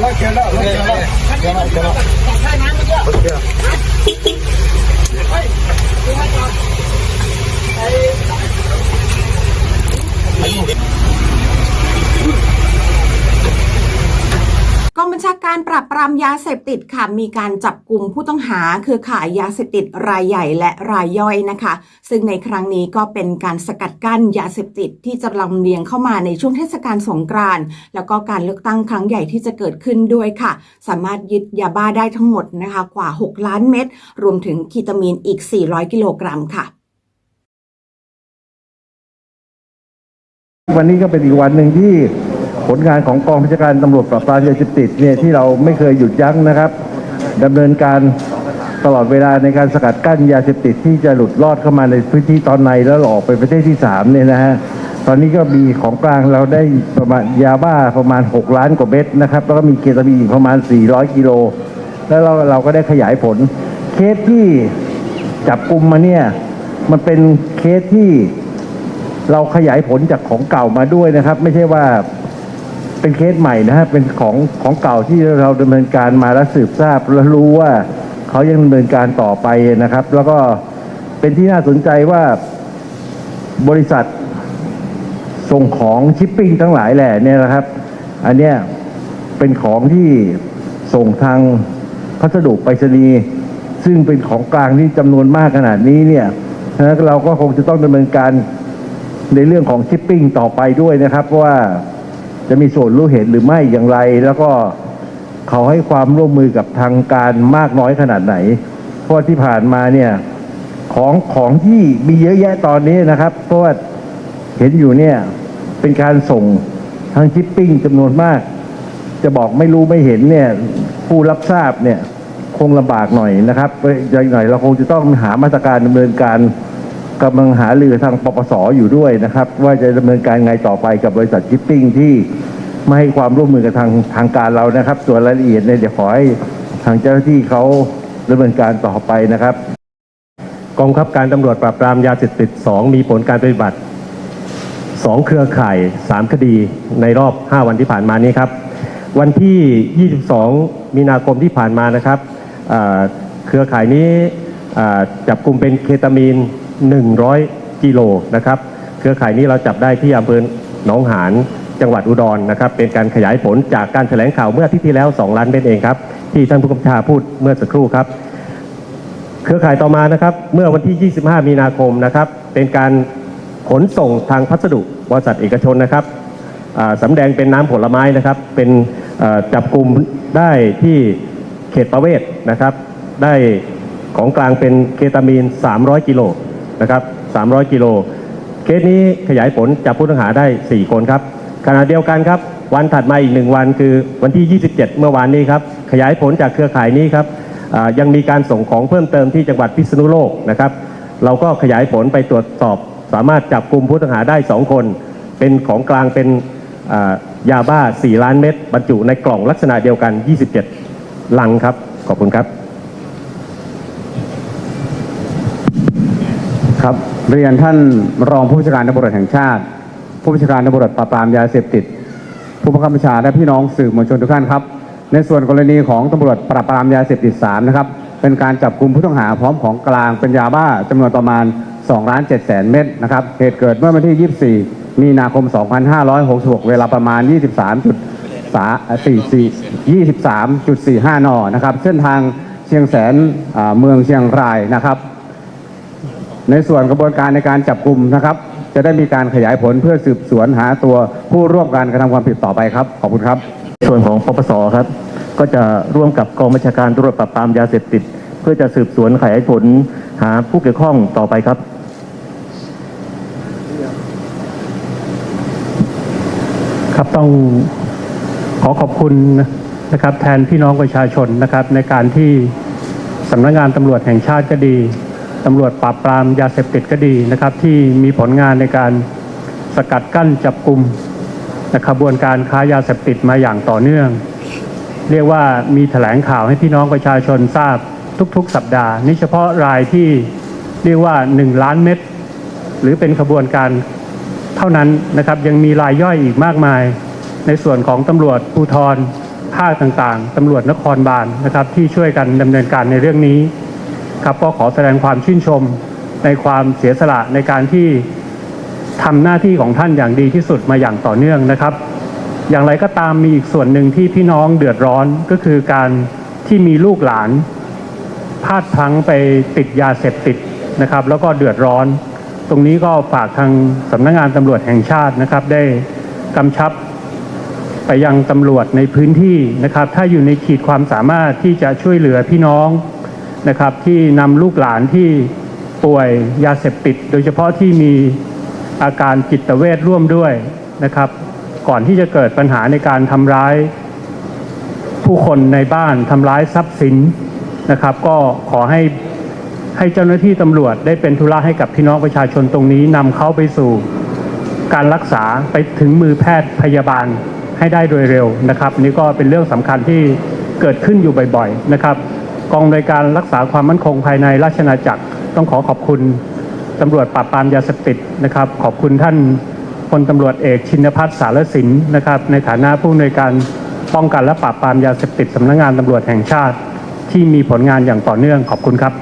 เดี๋ยวเราเขียนแล้วเราเขียนแล้วเขียนแล้วเขียนแล้ว การปราบปรามยาเสพติดค่ะ มีการจับกลุ่มผู้ต้องหาคือขายยาเสพติดรายใหญ่และรายย่อยนะคะ ซึ่งในครั้งนี้ก็เป็นการสกัดกั้นยาเสพติดที่จะลำเลียงเข้ามาในช่วงเทศกาลสงกรานต์แล้วก็การเลือกตั้งครั้งใหญ่ที่จะเกิดขึ้นด้วยค่ะ สามารถยึดยาบ้าได้ทั้งหมดนะคะกว่า 6 ล้านเม็ดรวมถึงคีตามีนอีก 400 กิโลกรัมค่ะวันนี้ก็เป็นอีกวันหนึ่งที่ ผลงานของกองบัญชาการตำรวจปราบปรามยาเสพติดเนี่ยที่เราไม่เคยหยุดยั้งนะครับดำเนินการตลอดเวลาในการสกัดกั้นยาเสพติดที่จะหลุดรอดเข้ามาในพื้นที่ตอนในแล้วออกไปประเทศที่สามเนี่ยนะฮะตอนนี้ก็มีของกลางเราได้ประมาณยาบ้าประมาณ 6 ล้านกว่าเม็ดนะครับแล้วก็มีเคตามีนประมาณ 400 กิโล แล้วเราเราก็ได้ขยายผล เคสที่จับกลุ่มมาเนี่ยมันเป็นเคสที่เราขยายผลจากของเก่ามาด้วยนะครับ ไม่ใช่ว่า เป็นเคสใหม่นะฮะเป็นของของเก่าที่เราดำเนินการมาแล้วสืบทราบแล้วรู้ว่าเขายังดำเนินการต่อไปนะครับ แล้วก็เป็นที่น่าสนใจว่าบริษัทส่งของชิปปิ้งทั้งหลายแหล่เนี่ยนะครับ อันเนี้ยเป็นของที่ส่งทางพัสดุไปรษณีย์ซึ่งเป็นของกลางที่จำนวนมากขนาดนี้เนี่ยฉะเราก็คงจะต้องดำเนินการในเรื่องของชิปปิ้งต่อไปด้วยนะครับว่า จะมีส่วนรู้เห็นหรือไม่อย่างไร แล้วก็เขาให้ความร่วมมือกับทางการมากน้อยขนาดไหน เพราะที่ผ่านมาเนี่ยของของที่มีเยอะแยะตอนนี้นะครับเพราะว่าเห็นอยู่เนี่ยเป็นการส่งทางชิปปิ้งจำนวนมาก จะบอกไม่รู้ไม่เห็นเนี่ยผู้รับทราบเนี่ยคงลำบากหน่อยนะครับอย่างหน่อยเราคงจะต้องหามาตรการดำเนินการกำลังหาเรือทางปปสอยู่ด้วยนะครับ ว่าจะดำเนินการไงต่อไปกับบริษัทชิปปิ้งที่ ไม่ให้ความร่วมมือกับทางทางการเรานะครับ ส่วนรายละเอียดเนี่ยเดี๋ยวขอให้ทางเจ้าหน้าที่เขาดำเนินการต่อไปนะครับ กองคับการตำรวจปราบปรามยาเสพติด 2 มีผลการปฏิบัติ 2 เครือข่าย 3 คดีในรอบ 5 วันที่ผ่านมานี้ครับ วันที่ 22 มีนาคมที่ผ่านมานะครับเครือข่ายนี้จับกลุ่มเป็นเคตามีน 100 กิโลนะครับ เครือข่ายนี้เราจับได้ที่อำเภอหนองหาน จังหวัดอุดรนะครับเป็นการขยายผลจากการแถลงข่าวเมื่ออาทิตย์ที่แล้ว 2 ล้านเมตรเองครับที่ท่านผู้กำกับชาพูดเมื่อสักครู่ครับ เครือข่ายต่อมานะครับเมื่อวันที่ 25 มีนาคมนะครับเป็นการขนส่งทางพัสดุบริษัทเอกชนนะครับอ่าสำแดงเป็นน้ำผลไม้นะครับ เป็นจับกลุ่มได้ที่เขตประเวศนะครับ ได้ของกลางเป็นเคตามีน 300 กิโลนะครับ 300 กิโล เคสนี้ขยายผลจับผู้ต้องหาได้ 4 คนครับ ขณะเดียวกันครับ วันถัดมาอีกหนึ่งวันคือวันที่ 27 เมื่อวานนี้ครับขยายผลจากเครือข่ายนี้ครับยังมีการส่งของเพิ่มเติมที่จังหวัดพิษณุโลกนะครับเราก็ขยายผลไปตรวจสอบ สามารถจับกลุ่มผู้ต้องหาได้ 2 คน เป็นของกลางเป็นยาบ้า 4 ล้านเม็ดบรรจุในกล่องลักษณะเดียวกัน 27 ลังครับ ขอบคุณครับ ครับ เรียนท่านรองผู้บัญชาการตำรวจแห่งชาติ ผู้บัญชาการตำรวจปราบปรามยาเสพติด ผู้บังคับบัญชาและพี่น้องสื่อมวลชนทุกท่านครับ ในส่วนกรณีของตำรวจปราบปรามยาเสพติด3นะครับเป็นการจับกลุ่มผู้ต้องหาพร้อมของกลางเป็นยาบ้าจำนวนประมาณ2ล้าน7แสนเม็ดนะครับเหตุเกิดเมื่อวันที่ 24 มีนาคม 2566 เวลาประมาณ 23จุดสา44 23.45 น นะครับ เส้นทางเชียงแสนเมืองเชียงรายนะครับ ในส่วนกระบวนการในการจับกลุ่มนะครับ จะได้มีการขยายผลเพื่อสืบสวนหาตัวผู้ร่วมการกระทำความผิดต่อไปครับ ขอบคุณครับ ส่วนของปปสครับ ก็จะร่วมกับกองบัญชาการตำรวจปราบปรามยาเสพติด เพื่อจะสืบสวนขยายผลหาผู้เกี่ยวข้องต่อไปครับครับต้องขอขอบคุณนะครับแทนพี่น้องประชาชนนะครับในการที่สำนักงานตำรวจแห่งชาติก็ดี ตำรวจปราบปรามยาเสพติดก็ดีนะครับ ที่มีผลงานในการสกัดกั้นจับกลุ่มนะขบวนการค้ายาเสพติดมาอย่างต่อเนื่อง เรียกว่ามีแถลงข่าวให้พี่น้องประชาชนทราบทุกๆ สัปดาห์ นี่เฉพาะรายที่เรียกว่า 1 ล้านเม็ดหรือเป็นขบวนการเท่านั้นนะครับ ยังมีรายย่อยอีกมากมาย ในส่วนของตำรวจภูธรภาคต่างๆตำรวจนครบาลนะครับ ที่ช่วยกันดำเนินการในเรื่องนี้ ครับก็ขอแสดงความชื่นชมในความเสียสละในการที่ทำหน้าที่ของท่านอย่างดีที่สุดมาอย่างต่อเนื่องนะครับ อย่างไรก็ตามมีอีกส่วนหนึ่งที่พี่น้องเดือดร้อนก็คือการที่มีลูกหลานพลาดพลั้งไปติดยาเสพติดนะครับ แล้วก็เดือดร้อน ตรงนี้ก็ฝากทางสำนักงานตำรวจแห่งชาตินะครับ ได้กำชับไปยังตำรวจในพื้นที่นะครับ ถ้าอยู่ในขีดความสามารถที่จะช่วยเหลือพี่น้อง นะครับที่นำลูกหลานที่ป่วยยาเสพติด โดยเฉพาะที่มีอาการจิตเวทร่วมด้วยนะครับ ก่อนที่จะเกิดปัญหาในการทำร้าย ผู้คนในบ้านทำร้ายทรัพย์สินนะครับ ก็ขอให้ให้เจ้าหน้าที่ตำรวจได้เป็นธุระให้กับพี่น้องประชาชนตรงนี้นำเขาไปสู่การรักษาไปถึงมือแพทย์พยาบาลให้ได้โดยเร็วนะครับ นี่ก็เป็นเรื่องสำคัญที่เกิดขึ้นอยู่บ่อย ๆ นะครับ กองโดยการรักษาความมั่นคงภายในราชนาจักร ต้องขอขอบคุณตำรวจปราบปรามยาเสพติดนะครับ ขอบคุณท่านพลตำรวจเอกชินพัฒน์สารสินนะครับ ในฐานะผู้อำนวยการป้องกันและปราบปรามยาเสพติดสำนักงานตำรวจแห่งชาติ ที่มีผลงานอย่างต่อเนื่องขอบคุณครับ